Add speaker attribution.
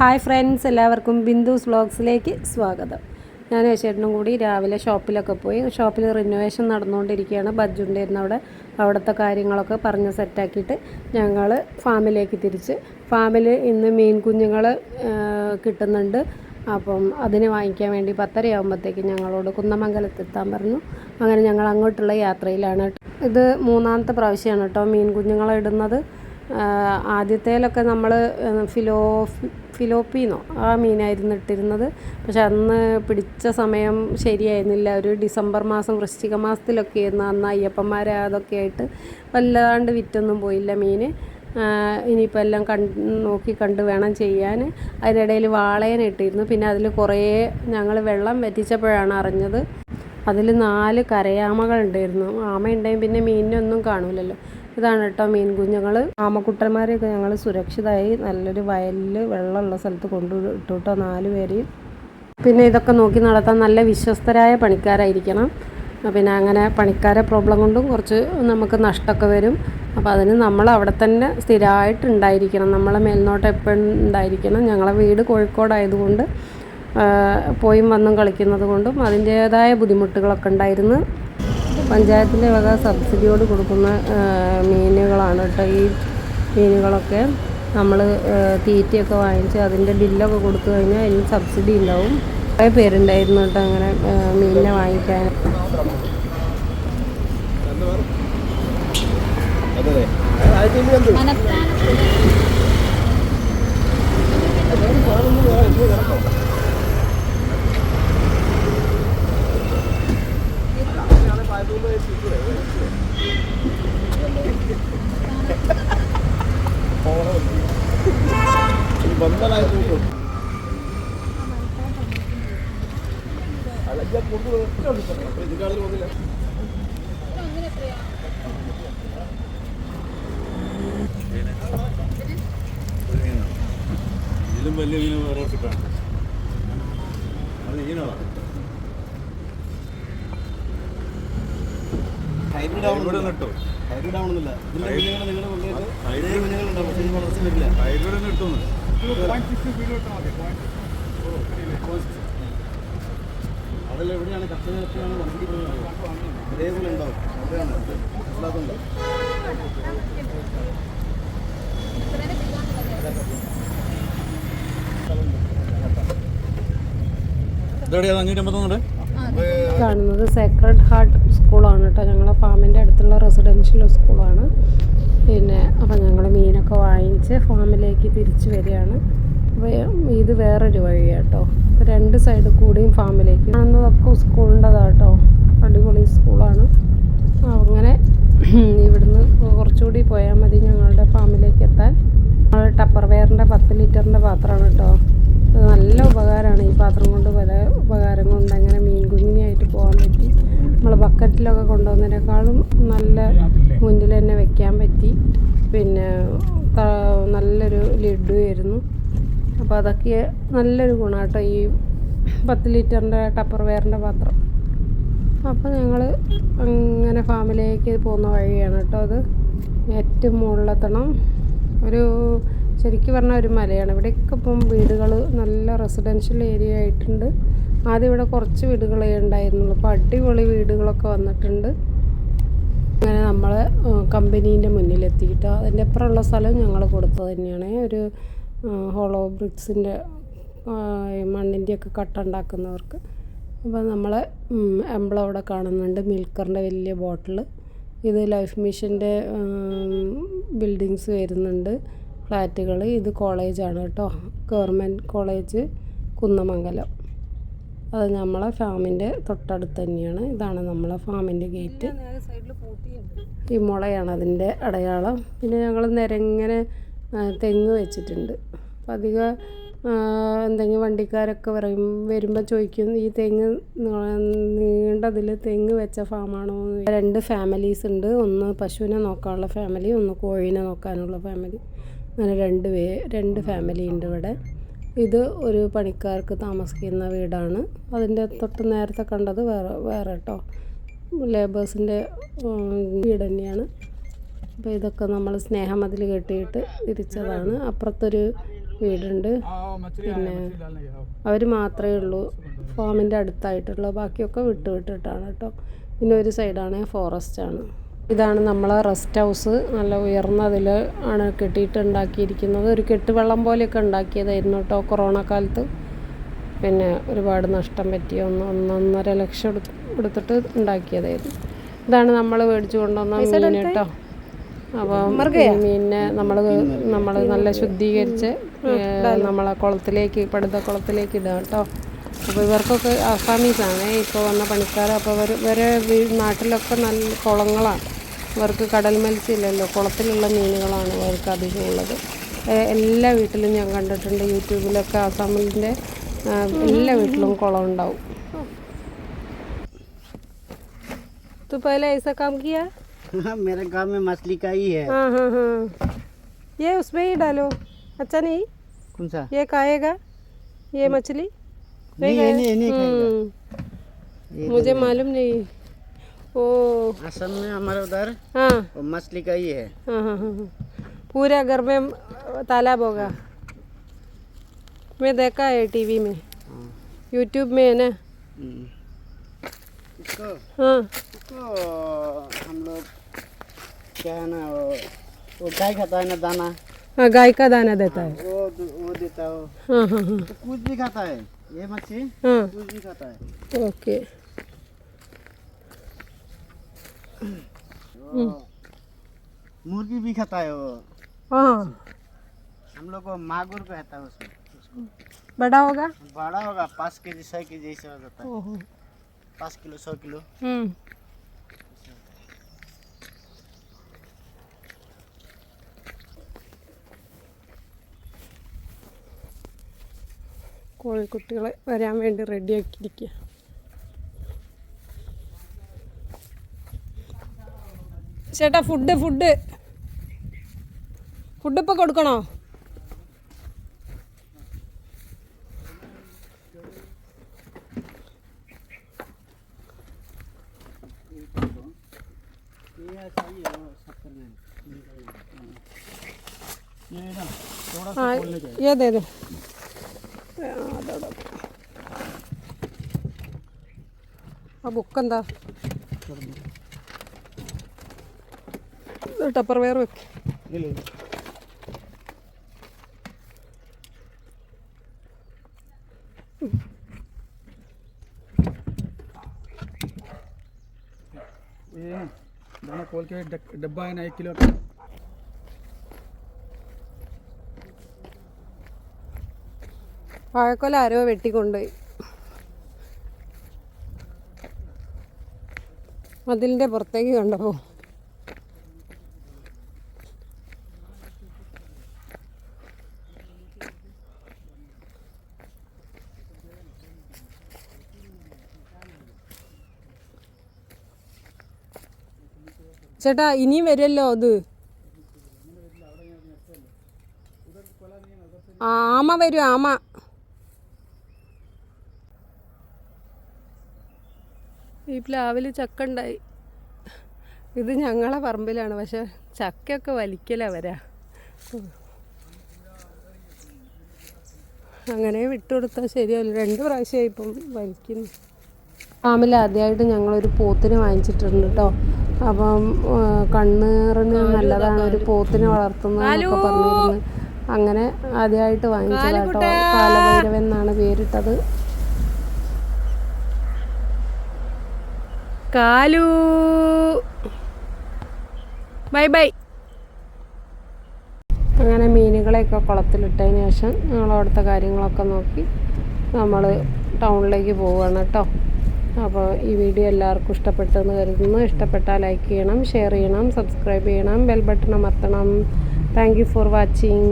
Speaker 1: Hi friends എല്ലാവർക്കും ബിന്ദുസ് വ്ളോഗ്സിലേക്ക് സ്വാഗതം. ഞാൻ ചേട്ടനും കൂടി രാവിലെ ഷോപ്പിലൊക്കെ പോയി. ഷോപ്പിൽ റിനോവേഷൻ നടന്നുകൊണ്ടിരിക്കുകയാണ്. ബജ്ജുണ്ടായിരുന്നു അവിടെ. അവിടുത്തെ കാര്യങ്ങളൊക്കെ പറഞ്ഞ് സെറ്റാക്കിയിട്ട് ഞങ്ങൾ ഫാമിലേക്ക് തിരിച്ച്. ഫാമിൽ ഇന്ന് മീൻ കുഞ്ഞുങ്ങൾ കിട്ടുന്നുണ്ട്. അപ്പം അതിന് വാങ്ങിക്കാൻ വേണ്ടി പത്തരയാകുമ്പോഴത്തേക്ക് ഞങ്ങളോട് കുന്നമംഗലത്ത് എത്താൻ പറഞ്ഞു. അങ്ങനെ ഞങ്ങൾ അങ്ങോട്ടുള്ള യാത്രയിലാണ്. ഇത് മൂന്നാമത്തെ പ്രാവശ്യമാണ് കേട്ടോ മീൻ കുഞ്ഞുങ്ങളെ ഇടുന്നത്. ആദ്യത്തേലൊക്കെ നമ്മൾ ഫിലോ ഫിലോപ്പീന്നോ ആ മീനായിരുന്നു ഇട്ടിരുന്നത്. പക്ഷെ അന്ന് പിടിച്ച സമയം ശരിയായിരുന്നില്ല. ഒരു ഡിസംബർ മാസം വൃശ്ചിക മാസത്തിലൊക്കെ ആയിരുന്നു അന്ന് അയ്യപ്പന്മാരെ അതൊക്കെ ആയിട്ട് വല്ലാണ്ട് വിറ്റൊന്നും പോയില്ല മീൻ ഇനിയിപ്പോൾ എല്ലാം കണ്ട് നോക്കി കണ്ട് വേണം ചെയ്യാൻ അതിനിടയിൽ വാളയൻ ഇട്ടിരുന്നു. പിന്നെ അതിൽ കുറേ ഞങ്ങൾ വെള്ളം വറ്റിച്ചപ്പോഴാണ് അറിഞ്ഞത്. അതിൽ നാല് കരയാമകൾ ഉണ്ടായിരുന്നു. ആമ ഉണ്ടെങ്കിൽ പിന്നെ മീനിനൊന്നും കാണൂലല്ലോ. ഇതാണ് കേട്ടോ മീൻ കുഞ്ഞുങ്ങൾ ആമക്കുട്ടന്മാരെയൊക്കെ ഞങ്ങൾ സുരക്ഷിതമായി നല്ലൊരു വയലിൽ വെള്ളമുള്ള സ്ഥലത്ത് കൊണ്ടു ഇട്ടു കേട്ടോ നാല് പേരെയും പിന്നെ ഇതൊക്കെ നോക്കി നടത്താൻ നല്ല വിശ്വസ്തരായ പണിക്കാരായിരിക്കണം. പിന്നെ അങ്ങനെ പണിക്കാരെ പ്രോബ്ലം കൊണ്ടും കുറച്ച് നമുക്ക് നഷ്ടമൊക്കെ വരും. അപ്പോൾ അതിന് നമ്മൾ അവിടെ തന്നെ സ്ഥിരമായിട്ട് ഉണ്ടായിരിക്കണം നമ്മളെ മേൽനോട്ടം എപ്പോഴും ഉണ്ടായിരിക്കണം. ഞങ്ങളെ വീട് കോഴിക്കോടായതുകൊണ്ട് പോയും വന്നും കളിക്കുന്നത് കൊണ്ടും അതിന്റേതായ ബുദ്ധിമുട്ടുകളൊക്കെ ഉണ്ടായിരുന്നു. പഞ്ചായത്തിന്റെ വക സബ്സിഡിയോട് കൊടുക്കുന്ന മീനുകളാണ് കേട്ടോ. ഈ മീനുകളൊക്കെ നമ്മൾ തീറ്റയൊക്കെ വാങ്ങിച്ച് അതിന്റെ ബില്ലൊക്കെ കൊടുത്തു കഴിഞ്ഞാൽ അതിന് സബ്സിഡി ഉണ്ടാവും. കുറേ പേരുണ്ടായിരുന്നു കേട്ടോ അങ്ങനെ മീനിനെ വാങ്ങിക്കാൻ.
Speaker 2: ഇതിലും വലിയ മീൻ വേറെ കിട്ടാണ് അത് ഈനാണോ
Speaker 3: ഹൈബ്രിഡ്
Speaker 2: ഇവിടെ
Speaker 3: ആവണമെന്നില്ല
Speaker 2: നിട്ടോ
Speaker 3: ഹൈബ്രിഡ് ആവണമെന്നില്ല ഇതിന്റെ മീനുകൾ നിങ്ങളുടെ കൊണ്ടുപോയിട്ട് മീനുകൾ ഉണ്ടാവും പക്ഷേ വളർച്ച വരില്ല
Speaker 2: ഹൈബ്രിഡ് കിട്ടുന്നു
Speaker 3: അതെല്ലാം എവിടെയാണ് കർഷകയാണ് വളർത്തിക്കുന്നത് ഇതേപോലെ ഉണ്ടാവും അവിടെയാണ് മനസ്സിലാക്കുന്നുണ്ടോ
Speaker 1: കാണുന്നത് സേക്രഡ് ഹാർട്ട് സ്കൂളാണ് കേട്ടോ ഞങ്ങളെ ഫാമിന്റെ അടുത്തുള്ള റെസിഡൻഷ്യൽ സ്കൂളാണ് പിന്നെ അപ്പം ഞങ്ങൾ മീനൊക്കെ വാങ്ങിച്ച് ഫാമിലേക്ക് തിരിച്ചു വരികയാണ്. ഇത് വേറൊരു വഴിയാണ് കേട്ടോ രണ്ട് സൈഡ് കൂടിയും ഫാമിലേക്ക്. കാണുന്നതൊക്കെ സ്കൂളിന്റെതാണ് കേട്ടോ അടിപൊളി സ്കൂളാണ്. അങ്ങനെ ഇവിടുന്ന് കുറച്ചുകൂടി പോയാൽ മതി ഞങ്ങളുടെ ഫാമിലേക്ക് എത്താൻ. ടപ്പർ വെയറിന്റെ പത്ത് ലിറ്ററിന്റെ പാത്രമാണ് കേട്ടോ. നല്ല ഉപകാരമാണ് ഈ പാത്രം കൊണ്ട് പല ഉപകാരങ്ങളുണ്ട്. അങ്ങനെ മീൻ കുഞ്ഞിനെയായിട്ട് പോകാൻ പറ്റി. നമ്മൾ ബക്കറ്റിലൊക്കെ കൊണ്ടുവന്നതിനേക്കാളും നല്ല മുന്നിൽ തന്നെ വെക്കാൻ പറ്റി. പിന്നെ നല്ലൊരു ലഡു ആയിരുന്നു. അപ്പോൾ അതൊക്കെ നല്ലൊരു ഗുണം കേട്ടോ ഈ പത്ത് ലിറ്ററിന്റെ ടപ്പർ വെയറിന്റെ പാത്രം. അപ്പോൾ ഞങ്ങൾ അങ്ങനെ ഫാമിലേക്ക് പോകുന്ന വഴിയാണ് കേട്ടോ അത്. ഏറ്റവും മുകളിലെത്തണം. ഒരു ശരിക്കും പറഞ്ഞാൽ ഒരു മലയാണ്. ഇവിടെയൊക്കെ ഇപ്പം വീടുകൾ നല്ല റെസിഡൻഷ്യൽ ഏരിയ ആയിട്ടുണ്ട്. ആദ്യം ഇവിടെ കുറച്ച് വീടുകളേ ഉണ്ടായിരുന്നുള്ളൂ. അപ്പോൾ അടിപൊളി വീടുകളൊക്കെ വന്നിട്ടുണ്ട്. അങ്ങനെ നമ്മൾ കമ്പനീന്റെ മുന്നിലെത്തിയിട്ട്. അതിന്റെ അപ്പുറമുള്ള സ്ഥലം ഞങ്ങൾ കൊടുത്തത് തന്നെയാണ്. ഒരു ഹോളോ ബ്രിക്സിന്റെ മണ്ണിന്റെയൊക്കെ കട്ട ഉണ്ടാക്കുന്നവർക്ക്. അപ്പോൾ നമ്മൾ എംബ്ലം അവിടെ കാണുന്നുണ്ട്. മിൽക്കറിന്റെ വലിയ ബോട്ടിൽ ഇത് ലൈഫ് മിഷന്റെ ബിൽഡിങ്സ് വരുന്നുണ്ട്. ഫ്ലാറ്റുകൾ ഇത് കോളേജാണ് കേട്ടോ. Government college Kunnamangalam. അത് നമ്മളെ ഫാമിന്റെ തൊട്ടടുത്ത് തന്നെയാണ്. ഇതാണ് നമ്മളെ ഫാമിന്റെ ഗേറ്റ് ഈ മുളയാണ് അതിന്റെ അടയാളം. പിന്നെ ഞങ്ങൾ നിരങ്ങനെ തെങ്ങ് വെച്ചിട്ടുണ്ട്. അപ്പം അധികം എന്തെങ്കിലും വണ്ടിക്കാരൊക്കെ പറയും വരുമ്പോൾ ചോദിക്കും ഈ തെങ്ങ് നീണ്ടതിൽ തെങ്ങ് വെച്ച ഫാമാണോ. രണ്ട് ഫാമിലീസ് ഉണ്ട്. ഒന്ന് പശുവിനെ നോക്കാനുള്ള ഫാമിലി ഒന്ന് കോഴീനെ നോക്കാനുള്ള ഫാമിലി. അങ്ങനെ രണ്ട് പേ രണ്ട് ഫാമിലി ഉണ്ട് ഇവിടെ. ഇത് ഒരു പണിക്കാർക്ക് താമസിക്കുന്ന വീടാണ്. അതിന്റെ തൊട്ട് നേരത്തെ കണ്ടത് വേറെ വേറെ കേട്ടോ. ലേബേഴ്സിന്റെ വീട് തന്നെയാണ്. അപ്പോൾ ഇതൊക്കെ നമ്മൾ സ്നേഹമതിൽ കെട്ടിയിട്ട് തിരിച്ചതാണ് അപ്പുറത്തൊരു വീടുണ്ട്. പിന്നെ അവർ മാത്രമേ ഉള്ളൂ. ഫാമിന്റെ അടുത്തായിട്ടുള്ളൂ ബാക്കിയൊക്കെ വിട്ട് വിട്ടിട്ടാണ് കേട്ടോ. പിന്നെ ഒരു സൈഡാണ് ഫോറസ്റ്റ് ആണ് ഇതാണ് നമ്മളെ റെസ്റ്റ് ഹൗസ്. നല്ല ഉയർന്നതിൽ ആണ് കെട്ടിയിട്ട് ഉണ്ടാക്കിയിരിക്കുന്നത് ഒരു കെട്ടുവെള്ളം പോലെയൊക്കെ ഉണ്ടാക്കിയതായിരുന്നു കേട്ടോ കൊറോണ കാലത്ത് പിന്നെ ഒരുപാട് നഷ്ടം പറ്റി ഒന്ന് ഒന്നൊന്നര ലക്ഷം എടുത്ത് എടുത്തിട്ട് ഉണ്ടാക്കിയതായിരുന്നു. ഇതാണ് നമ്മൾ മേടിച്ചു കൊണ്ടുവന്ന മീൻ കേട്ടോ. അപ്പം മീനിനെ നമ്മൾ നമ്മൾ നല്ല ശുദ്ധീകരിച്ച് നമ്മളെ കുളത്തിലേക്ക് പടുത കുളത്തിലേക്ക് ഇടാം കേട്ടോ. അപ്പോൾ ഇവർക്കൊക്കെ അസാമീസാണ് ഇപ്പോൾ വന്ന പണിക്കാർ അപ്പോൾ അവർ ഇവരെ നാട്ടിലൊക്കെ നല്ല കുളങ്ങളാണ്. ഇവർക്ക് കടൽ മത്സ്യമില്ലല്ലോ. കുളത്തിലുള്ള മീനുകളാണ് ഇവർക്ക് അധികം ഉള്ളത്. എല്ലാ വീട്ടിലും ഞാൻ കണ്ടിട്ടുണ്ട്. യൂട്യൂബിലൊക്കെ അസാമിന്റെ എല്ലാ വീട്ടിലും കുളം ഉണ്ടാവും. തുപ്പയിലെ ഐസ കാം
Speaker 3: हाँ मेरे गाँव में मछली का ही है।
Speaker 1: हाँ हाँ हाँ। ये उसमें ही डालो। अच्छा नहीं
Speaker 3: कौन सा?
Speaker 1: ये खाएगा ये मछली।
Speaker 3: नहीं नहीं ये नहीं खाएगा।
Speaker 1: हम्म, मुझे मालूम नहीं। ओ।
Speaker 3: असम में हमारे उधर
Speaker 1: हाँ।
Speaker 3: मछली का ही है।
Speaker 1: हाँ हाँ हाँ। पूरा घर में तालाब होगा। मैं देखा है टीवी में। यूट्यूब में है ना।
Speaker 3: हम्म।
Speaker 1: हाँ।
Speaker 3: इसको हम लोग क्या है ना वो, वो गाय खाता है ना दाना।
Speaker 1: हाँ गाय का दाना देता है।
Speaker 3: वो वो देता है वो।
Speaker 1: हाँ हाँ हाँ।
Speaker 3: तो कुछ भी खाता है ये मच्छी
Speaker 1: हाँ।
Speaker 3: कुछ भी खाता है।
Speaker 1: ओके।
Speaker 3: मुर्गी भी खाता है वो।
Speaker 1: हाँ
Speaker 3: हम लोग को मागुर कहता है उसमें। उसको
Speaker 1: बड़ा होगा?
Speaker 3: बड़ा होगा पाँच के जी छः के जी ऐसे हो जाता है। पाँच किलो सौ किलो।
Speaker 1: हम्म। കോഴിക്കുട്ടികളെ വരാൻ വേണ്ടി റെഡിയാക്കിയിരിക്കുക ചേട്ടാ ഫുഡ് ഫുഡ് ഫുഡ് ഇപ്പോൾ കൊടുക്കണോ?
Speaker 3: ये
Speaker 1: ആ, അതോടെ ആ ബുക്ക് എന്താ ടപ്പർ വെയർ വെക്ക്
Speaker 3: ले ले ये ना दाना खोल के डक- डब्बा है ना एक किलो का
Speaker 1: വാഴക്കൊല ആരോ വെട്ടിക്കൊണ്ടുപോയി. മതിലിന്റെ പുറത്തേക്ക് കണ്ടപ്പോൾ ചേട്ടാ ഇനിയും വരുമല്ലോ അത്? ആമ വരും ആമ. ഈ പ്ലാവിൽ ചക്ക ഉണ്ടായി ഇത് ഞങ്ങളെ പറമ്പിലാണ് പക്ഷെ ചക്കയൊക്കെ വലിക്കല വരാ അങ്ങനെ വിട്ടുകൊടുത്താൽ ശരിയല്ല രണ്ട് പ്രാവശ്യമായി ഇപ്പം വലിക്കുന്നു. ഫാമിൽ ആദ്യമായിട്ട് ഞങ്ങളൊരു പോത്തിനെ വാങ്ങിച്ചിട്ടുണ്ട് കേട്ടോ അപ്പം കണ്ണീറിന് നല്ലതാണ് ഒരു പോത്തിനെ വളർത്തുന്നതെന്നൊക്കെ പറഞ്ഞിരുന്നു. അങ്ങനെ ആദ്യമായിട്ട് വാങ്ങിച്ചതാട്ടോ കാലഭൈരവൻ എന്നാണ് പേരിട്ടത്. കാലു. Bye bye. അങ്ങനെ മീനുകളെയൊക്കെ കുളത്തിലിട്ടതിന് ശേഷം ഞങ്ങൾ അവിടുത്തെ കാര്യങ്ങളൊക്കെ നോക്കി നമ്മൾ ടൗണിലേക്ക് പോവുകയാണ് കേട്ടോ. അപ്പോൾ ഈ വീഡിയോ എല്ലാവർക്കും ഇഷ്ടപ്പെട്ടെന്ന് കരുതുന്നു. ഇഷ്ടപ്പെട്ടാൽ ലൈക്ക് ചെയ്യണം ഷെയർ ചെയ്യണം സബ്സ്ക്രൈബ് ചെയ്യണം bell button അമർത്തണം. Thank for watching.